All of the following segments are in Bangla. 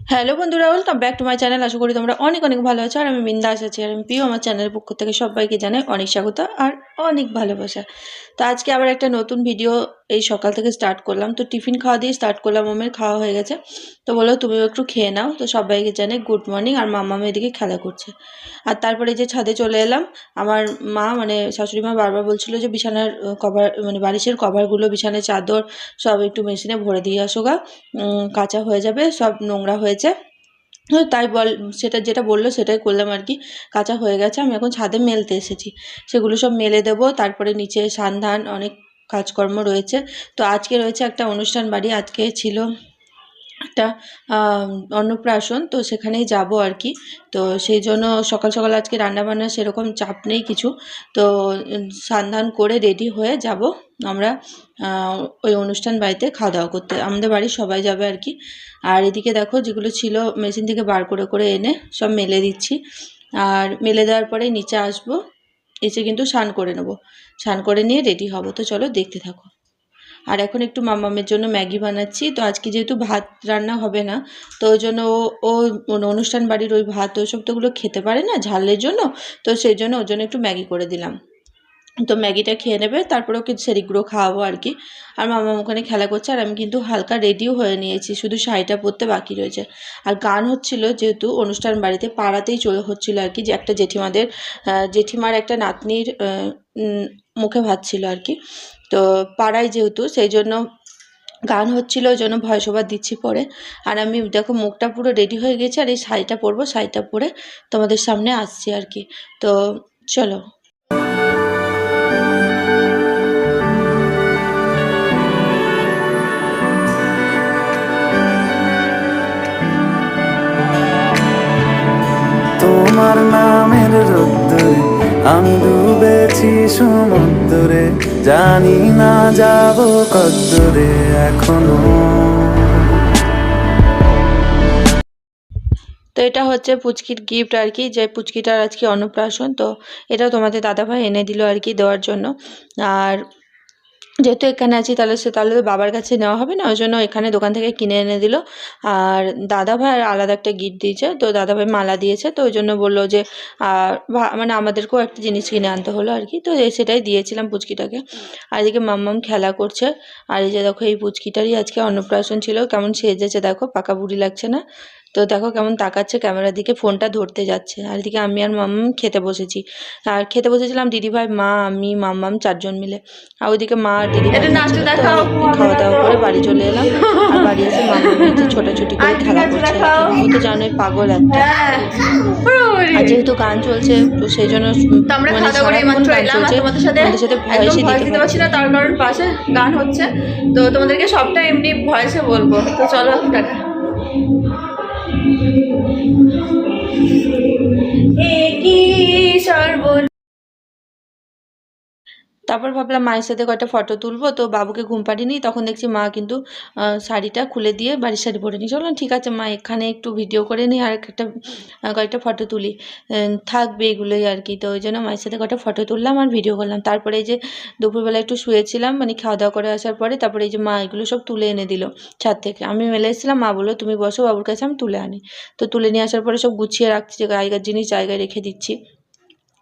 হ্যালো বন্ধুরা welcome back to my channel আশা করি তোমরা অনেক অনেক ভালো আছো, আর আমি বিন্দাস আছি, আর আমি প্রিয় আমার চ্যানেলের পক্ষ থেকে সবাইকে জানাই অনেক স্বাগত আর অনেক ভালোবাসা। তো আজকে আবার একটা নতুন ভিডিও এই সকাল থেকে স্টার্ট করলাম। তো টিফিন খাওয়া দিয়ে স্টার্ট করলাম মামের খাওয়া হয়ে গেছে। তো বলো, তুমিও একটু খেয়ে নাও। তো সবাইকে জানাই গুড মর্নিং আর মামা এদিকে খেলা করছে। আর তারপরে যে ছাদে চলে এলাম, আমার মা মানে শাশুড়ি মা বারবার বলছিল যে বিছানার কভার মানে বালিশের কভারগুলো বিছানার চাদর সব একটু মেশিনে ভরে দিয়ে আসো গা। কাঁচা হয়ে যাবে, সব নোংরা হয়েছে। তাই বল, সেটা যেটা বলল সেটাই করলাম আর কি। কাঁচা হয়ে গেছে, আমি এখন ছাদে মেলতে এসেছি। সেগুলো সব মেলে দেব, তারপরে নিচে সান্ধান অনেক কাজকর্ম রয়েছে। তো আজকে রয়েছে একটা অনুষ্ঠান বাড়ি, আজকে ছিল একটা অন্নপ্রাশন, তো সেখানেই যাব আর কি তো সেই জন্য সকাল সকাল আজকে রান্নাবান্না সেরকম চাপ নেই কিছু। তো স্নান করে রেডি হয়ে যাব আমরা ওই অনুষ্ঠান বাড়িতে খাওয়া দাওয়া করতে। আমাদের বাড়ির সবাই যাবে আর কি আর এদিকে দেখো যেগুলো ছিল মেশিন থেকে বার করে করে এনে সব মেলে দিচ্ছি। আর মেলে দেওয়ার পরে নিচে আসব, এসে কিন্তু স্নান করে নেব। স্নান করে নিয়ে রেডি হব। তো চলো দেখতে থাকো। আর এখন একটু মামামের জন্য ম্যাগি বানাচ্ছি। তো আজকে যেহেতু ভাত রান্না হবে না, তো ওই জন্য ও ও অনুষ্ঠান বাড়ির ওই ভাত ওইসব তো ওগুলো খেতে পারে না ঝালের জন্য, তো সেই জন্য ওর জন্য একটু ম্যাগি করে দিলাম। তো ম্যাগিটা খেয়ে নেবে, তারপরে ওকে সেরিগুলো খাওয়াবো আর কি। আর মামা ওখানে খেলা করছে আর আমি কিন্তু হালকা রেডিও হয়ে নিয়েছি, শুধু শাড়িটা পরতে বাকি রয়েছে। আর গান হচ্ছিল যেহেতু অনুষ্ঠান বাড়িতে পাড়াতেই চলে হচ্ছিল আর কি, যে একটা জেঠিমাদের জেঠিমার একটা নাতনির মুখে ভাত ছিল আর কি। তো পাড়ায় যেহেতু, সেই জন্য গান হচ্ছিল, ওই জন্য ভয়েস ওভার দিচ্ছি পরে। আর আমি, দেখো, মুখটা পুরো রেডি হয়ে গেছে, আর এই শাড়িটা পরবো, শাড়িটা পরে তোমাদের সামনে আসছি আর কি। তো চলো। তোমার নামের রোদ্দুরে আমি ডুবেছি সমুদ্রে, জানি না যাব কদ্দুরে এখনও। তো এটা হচ্ছে পুচকির গিফট আর কি, যে পুচকিটার আজকে অন্নপ্রাশন, তো এটা তোমাদের দাদাভাই এনে দিল আর কি দেওয়ার জন্য। আর যেহেতু এখানে আছি, তাহলে সে, তাহলে তো বাবার কাছে নেওয়া হবে না ওই জন্য এখানে দোকান থেকে কিনে এনে দিল। আর দাদাভাই আলাদা একটা গিফট দিয়েছে, তো দাদা ভাই মালা দিয়েছে, তো ওই জন্য বলল যে মানে আমাদেরকেও একটা জিনিস কিনে আনতে হলো আর কি। তো সেটাই দিয়েছিলাম পুচকিটাকে। আর এদিকে মাম্মাম খেলা করছে, আর এই যে দেখো এই পুচকিটারই আজকে অন্নপ্রাশন ছিল, কেমন সেজেছে দেখো, পাকা বুড়ি লাগছে না। তো দেখো কেমন তাকাচ্ছে ক্যামেরার দিকে ফোনটা ধরতে যাচ্ছে। আর এদিকে আমি আর মাম্মাম খেতে বসেছি। আর খেতে বসেছিলাম দিদিভাই মা আমি মাম্মাম চারজন মিলে। আর ওইদিকে মা আর দিদিভাই। খাওয়া দাওয়া করে বাড়ি চলে এলাম। আর বাড়ি এসে মাম্মাম হচ্ছে ছোটাছুটি করে খেলা করছে। ও তো জানোই পাগল একটা। আর যেহেতু গান চলছে তো সেই জন্য মানে সারাক্ষণ গান চলছে। তোমাদের সাথে ভয়েসই দিতে পারছি না তার কারণ পাশে গান হচ্ছে। তো তোমাদেরকে সবটা এমনি ভয়েসে বলব। তো চলো টাটা একই সর্ব তারপর ভাবলাম মায়ের সাথে কয়েকটা ফটো তুলবো। তো বাবুকে ঘুম পাড়িনি তখন দেখছি মা কিন্তু শাড়িটা খুলে দিয়ে বাড়ির শাড়ি পরে নি চলো ঠিক আছে মা, এখানে একটু ভিডিও করে নিই আর একটা কয়েকটা ফটো তুলি। থাকবে এগুলোই আর কি। তো ওই জন্য মায়ের সাথে কয়েকটা ফটো তুললাম আর ভিডিও করলাম। তারপরে এই যে দুপুরবেলা একটু শুয়েছিলাম মানে খাওয়া দাওয়া করে আসার পরে তারপরে এই যে মা এগুলো সব তুলে এনে দিল ছাদ থেকে। আমি মেলে এসেছিলাম, মা বলল, তুমি বসো, বাবুর কাছে আমি তুলে আনি। তো তুলে নিয়ে আসার পরে সব গুছিয়ে রাখছি যে জায়গার জিনিস জায়গায় রেখে দিচ্ছি।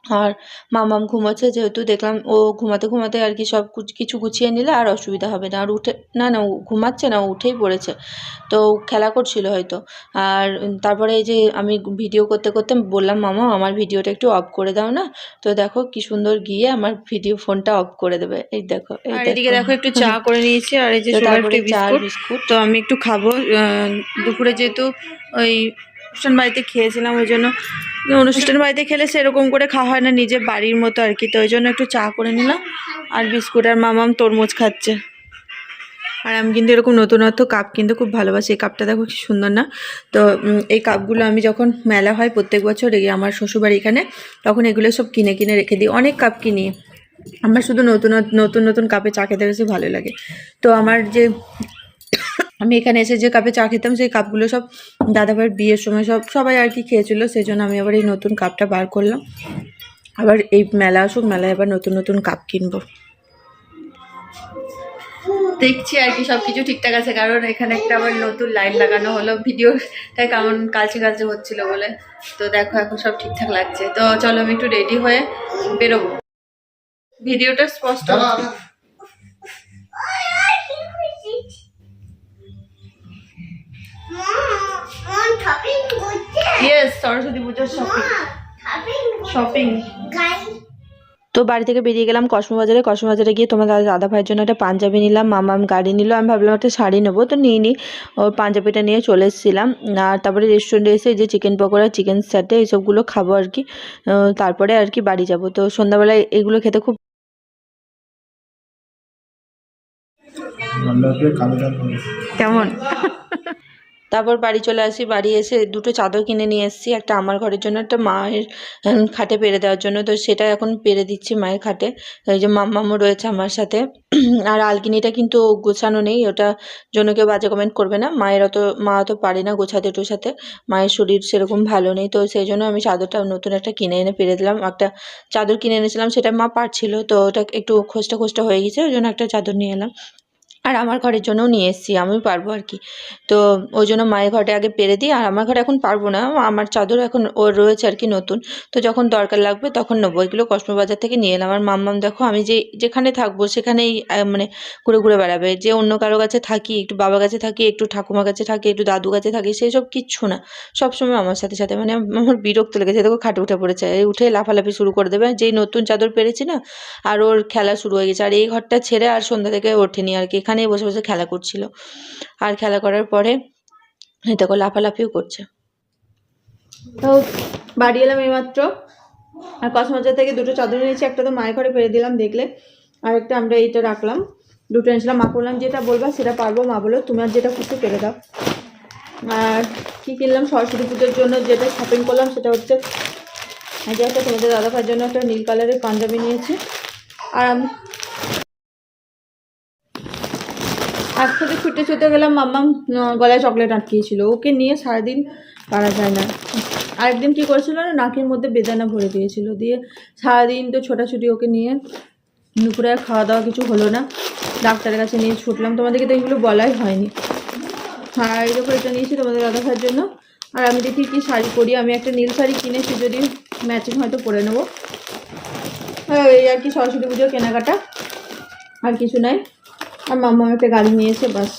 আর মামাম ঘুমোচ্ছে যেহেতু দেখলাম ও ঘুমাতে ঘুমাতে আর কি সব কিছু গুছিয়ে নিলে আর অসুবিধা হবে না। আর উঠে না না ঘুমাচ্ছে না ও উঠেই পড়েছে। তো খেলা করছিল হয়তো। আর তারপরে এই যে আমি ভিডিও করতে করতে বললাম মামা আমার ভিডিওটা একটু অফ করে দাও না। তো দেখো কি সুন্দর গিয়ে আমার ভিডিও ফোনটা অফ করে দেবে। এই দেখো এদিকে দেখো। একটু চা করে নিয়েছি। আর এই যে চা বিস্কুট। বিস্কুট। তো আমি একটু খাব। দুপুরে যেহেতু ওই অনুষ্ঠান বাড়িতে খেয়েছিলাম ওই জন্য অনুষ্ঠান বাড়িতে খেলে সেরকম করে খাওয়া হয় না, নিজের বাড়ির মতো আর কি। তো ওই জন্য একটু চা করে নিলাম আর বিস্কুট আর মামাম তরমুজ খাচ্ছে। আর আমি কিন্তু এরকম নতুনত্ব কাপ কিনতে খুব ভালোবাসি। এই কাপটা দেখো কি সুন্দর না? তো এই কাপগুলো আমি যখন মেলা হয় প্রত্যেক বছর এই আমার শ্বশুরবাড়ি এখানে, তখন এগুলো সব কিনে কিনে রেখে দিই। অনেক কাপ কিনি। আমার শুধু নতুন নতুন নতুন কাপে চা খেতে বেশি ভালো লাগে। তো আমার যে আমি এখানে এসে যে কাপে চা খেতাম সেই কাপগুলো সব দাদাভাইয়ের বিয়ের সময় সব সবাই আর কি খেয়েছিল সেই জন্য আমি আবার এই নতুন কাপটা বার করলাম। আবার এই মেলা আসুক মেলায় আবার নতুন নতুন কাপ কিনবো। দেখছি আর কি সব কিছু ঠিকঠাক আছে কারণ এখানে একটা আবার নতুন লাইট লাগানো হলো ভিডিওটা কেমন কালচে কালচে হচ্ছিল বলে। তো দেখো এখন সব ঠিকঠাক লাগছে। তো চলো আমি একটু রেডি হয়ে বেরোবো। ভিডিওটা স্পষ্ট ইয়েস সরস্বতী পুজোর শপিং শপিং তো বাড়ি থেকে বেরিয়ে গেলাম কসমোবাজারে কসমোবাজারে গিয়ে তোমার দাদা দাদা ভাইয়ের জন্য একটা পাঞ্জাবি নিলাম মামাম গাড়ি নিল আমি ভাবলাম একটা শাড়ি নেব তো নিয়ে নিই ওর পাঞ্জাবিটা নিয়ে চলে এসেছিলাম। আর তারপরে রেস্টুরেন্টে এসে যে চিকেন পকোড়া চিকেন স্যাটে এইসবগুলো খাব আর কি। তারপরে আর কি বাড়ি যাব। তো সন্ধ্যাবেলায় এগুলো খেতে খুব কেমন? তারপর বাড়ি চলে আসি, বাড়ি এসে দুটো চাদর কিনে নিয়ে এসেছি, একটা আমার ঘরের জন্য, একটা মায়ের খাটে পেরে দেওয়ার জন্য। তো সেটা এখন পেরে দিচ্ছি মায়ের খাটে। এই যে মাম্মামও রয়েছে আমার সাথে। আর আলকিনিটা কিন্তু গোছানো নেই, ওটা জন্য কেউ বাজে কমেন্ট করবে না। মায়ের অত, মা অত পারে না গোছাতে টোছাতে মায়ের শরীর সেরকম ভালো নেই, তো সেই জন্য আমি চাদরটা নতুন একটা কিনে এনে পেরে দিলাম। একটা চাদর কিনে এনেছিলাম, সেটা মা পারছিল, তো ওটা একটু খোস্টা খোস্টা হয়ে গেছে, ওই জন্য একটা চাদর নিয়ে এলাম। আর আমার ঘরের জন্যও নিয়ে এসেছি, আমি পারব আর কি। তো ওই জন্য মায়ের ঘরে আগে পেরে দিই, আর আমার ঘরে এখন পারব না, আমার চাদর এখন ওর রয়েছে আর কি নতুন। তো যখন দরকার লাগবে তখন নেব, এগুলো কসমোবাজার থেকে নিয়ে এলাম। আর মাম্মাম দেখো, আমি যে যেখানে থাকব সেখানেই মানে ঘুরে ঘুরে বেড়াবে। যে অন্য কারও কাছে থাকি, একটু বাবা কাছে থাকি, একটু ঠাকুমার কাছে থাকি, একটু দাদু কাছে থাকি, সেই সব কিচ্ছু না। সবসময় আমার সাথে সাথে। মানে আমার বিরক্ত লেগেছে দেখো খাটে উঠে পড়েছে। এই উঠে লাফালাফি শুরু করে দেবে। যেই নতুন চাদর পেরেছি না, আর ওর খেলা শুরু হয়ে গেছে। আর এই ঘরটা ছেড়ে আর সন্ধ্যা থেকে ওঠেনি আর কি। এখানেই বসে বসে খেলা করছিল। আর খেলা করার পরে দেখো লাফালাফিও করছে। তো বাড়ি এলাম এইমাত্র। আর কসমবাজার থেকে দুটো চাদর নিয়েছি, একটা তো মায়ের ঘরে পেরে দিলাম দেখলে, আর একটা আমরা এইটা রাখলাম। দুটো এনেছিলাম। মা বললাম, যেটা বলবা সেটা পারব। মা বলল, তুমি আর যেটা খুশি পেরে দাও। আর কী কিনলাম? সরস্বতী পুজোর জন্য যেটা শপিং করলাম সেটা হচ্ছে যে একটা তোমাদের দাদা ভাইয়ের জন্য একটা নীল কালারের পাঞ্জাবি নিয়েছি। আর আজ থেকে ছুটে ছুটে গেলাম মাম্মাম গলায় চকলেট আটকিয়েছিল। ওকে নিয়ে সারাদিন পারা যায় না। আরেকদিন কী করেছিল না নাকের মধ্যে বেদানা ভরে দিয়েছিল। দিয়ে সারাদিন তো ছোটাছুটি ওকে নিয়ে দুপুরে আর খাওয়া দাওয়া কিছু হলো না। ডাক্তারের কাছে নিয়ে ছুটলাম। তোমাদেরকে তো এগুলো বলাই হয়নি। আর এই দেখো এটা নিয়েছি তোমাদের দাদা জন্য। আর আমি দেখি কি শাড়ি পরি। আমি একটা নীল শাড়ি কিনেছি যদি ম্যাচিং হয়তো পরে নেব। হ্যাঁ, এই আর কি সরস্বতী পুজোর কেনাকাটা আর কিছু নাই। আর মাম্মা একটা গাড়ি নিয়েছে, বাস।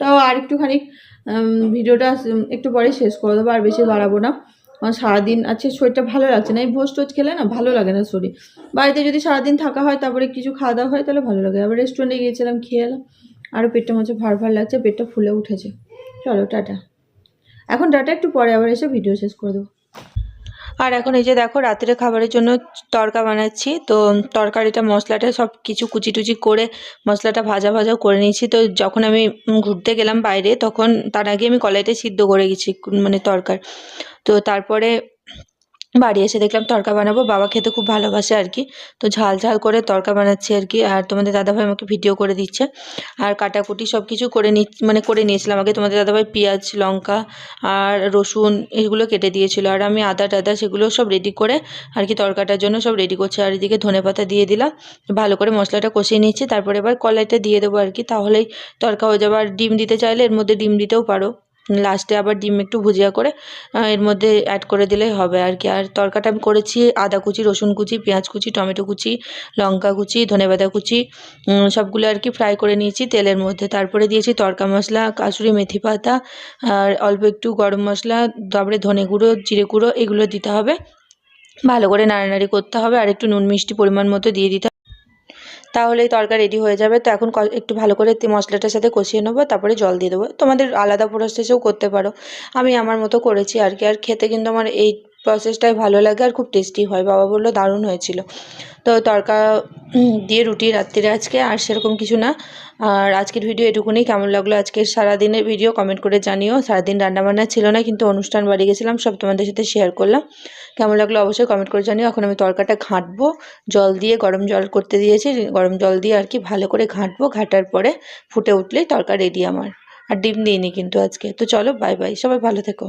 তাও আর একটুখানি ভিডিওটা একটু পরে শেষ করে দেবো, আর বেশি বাড়াবো না। সারাদিন, আজকে শরীরটা ভালো লাগছে না। এই ভোজ টোজ খেলে না ভালো লাগে না শরীর। বাড়িতে যদি সারাদিন থাকা হয়, তারপরে কিছু খাওয়া দাওয়া হয়, তাহলে ভালো লাগে। আবার রেস্টুরেন্টে গিয়েছিলাম, খেয়ে এলাম। আরও পেটটা মাঝে ভার ভার লাগছে, পেটটা ফুলে উঠেছে। চলো, টাটা। এখন টাটা, একটু পরে আবার এসে ভিডিও শেষ করে দেবো। আর এখন এই যে দেখো, রাত্রে খাবারের জন্য তরকা বানাচ্ছি। তো তরকারিটা, মশলাটা সব কিছু কুচি টুচি করে মশলাটা ভাজা ভাজা করে নিয়েছি। তো যখন আমি ঘুরতে গেলাম বাইরে, তখন তার আগে আমি কলাইটা সিদ্ধ করে গেছি মানে তরকার। তো তারপরে বাড়ি এসে দেখলাম তরকা বানাবো। বাবা খেতে খুব ভালোবাসে আর কি। তো ঝাল ঝাল করে তরকা বানাচ্ছি আর কি। আর তোমাদের দাদাভাই আমাকে ভিডিও করে দিচ্ছে। আর কাটাকুটি সব কিছু করে নি মানে করে নিয়েছিলাম আগে তোমাদের দাদাভাই পেঁয়াজ, লঙ্কা আর রসুন এগুলো কেটে দিয়েছিল। আর আমি আদা টাদা সেগুলো সব রেডি করে আর কি তরকাটার জন্য সব রেডি করছি। আর এদিকে ধনে পাতা দিয়ে দিলাম। ভালো করে মশলাটা কষিয়ে নিচ্ছি তারপরে এবার কলাইটা দিয়ে দেবো আর কি। তাহলেই তরকা হয়ে যাবে। আর ডিম দিতে চাইলে এর মধ্যে ডিম দিতেও পারো। লাস্টে আবার ডিম একটু ভুজিয়া করে এর মধ্যে অ্যাড করে দিলেই হবে আর কি আর তরকাটা আমি করেছি আদা কুচি, রসুন কুচি, পেঁয়াজ কুচি, টমেটো কুচি, লঙ্কা কুচি, ধনেপাতা কুচি সবগুলো আর কি ফ্রাই করে নিয়েছি তেলের মধ্যে তারপরে দিয়েছি তরকা মশলা, কাসুরি মেথি পাতা, আর অল্প একটু গরম মশলা, তারপরে ধনে গুঁড়ো, জিরে গুঁড়ো, এগুলো দিতে হবে ভালো করে নাড়ানাড়ি করতে হবে, আর একটু নুন মিষ্টি পরিমাণ মতো দিয়ে দিতে। তাহলেই তরকা রেডি হয়ে যাবে। তো এখন একটু ভালো করে মশলাটার সাথে কষিয়ে নেব, তারপরে জল দিয়ে দেবো। তোমাদের আলাদা প্রসেসেও করতে পারো। আমি আমার মতো করেছি আর কি। আর খেতে কিন্তু আমার এই প্রসেসটাই ভালো লাগে আর খুব টেস্টি হয়। বাবা বলল, দারুণ হয়েছিল। তো তরকা দিয়ে রুটি রাত্রিরে আজকে, আর সেরকম কিছু না। আর আজকের ভিডিও এটুকুনি। কেমন লাগল আজকের সারাদিনের ভিডিও কমেন্ট করে জানিও। সারাদিন রান্নাবান্না ছিল না, কিন্তু অনুষ্ঠান বাড়ি গেছিলাম, সব তোমাদের সাথে শেয়ার করলাম। কেমন লাগল অবশ্যই কমেন্ট করে জানিও। এখন আমি তরকাটা ঘাঁটবো। জল দিয়ে গরম জল করতে দিয়েছি। গরম জল দিয়ে আর কি ভালো করে ঘাঁটবো। ঘাঁটার পরে ফুটে উঠলেই তরকা রেডি আমার। আর ডিম দিইনি কিন্তু আজকে। তো চলো বাই বাই সবাই ভালো থেকো।